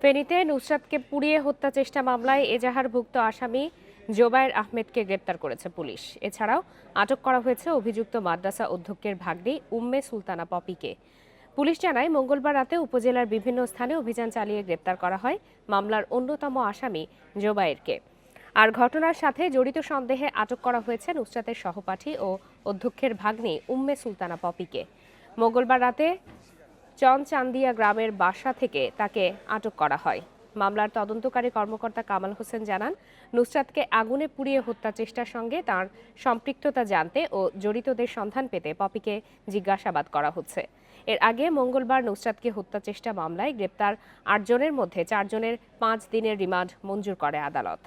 ফেনীতে নুসরাতকে পুড়িয়ে হত্যা চেষ্টা মামলায় এজাহারভুক্ত আসামি জোবায়ের আহমেদকে গ্রেপ্তার করেছে পুলিশ। এছাড়াও আটক করা হয়েছে অভিযুক্ত মাদ্রাসা অধ্যক্ষের ভাগ্নি উম্মে সুলতানা পপিকে। পুলিশ জানায়, মঙ্গলবার রাতে উপজেলার বিভিন্ন স্থানে অভিযান চালিয়ে গ্রেপ্তার করা হয় মামলার অন্যতম আসামি জোবায়েরকে। আর ঘটনার সাথে জড়িত সন্দেহে আটক করা হয়েছে নুসরাতের সহপাঠী ও অধ্যক্ষের ভাগ্নি উম্মে সুলতানা পপিকে। মঙ্গলবার রাতে চনচান্দিয়া গ্রামের বাসা থেকে তাকে আটক করা হয়। মামলার তদন্তকারী কর্মকর্তা কামাল হোসেন জানান, নুসরাতকে আগুনে পুড়িয়ে হত্যা চেষ্টার সঙ্গে তার সম্পৃক্ততা জানতে ও জড়িতদের সন্ধান পেতে পপিকে জিজ্ঞাসাবাদ করা হচ্ছে। এর আগে মঙ্গলবার নুসরাতকে হত্যা চেষ্টা মামলায় গ্রেপ্তার আটজনের মধ্যে চারজনের পাঁচ দিনের রিমান্ড মঞ্জুর করে আদালত।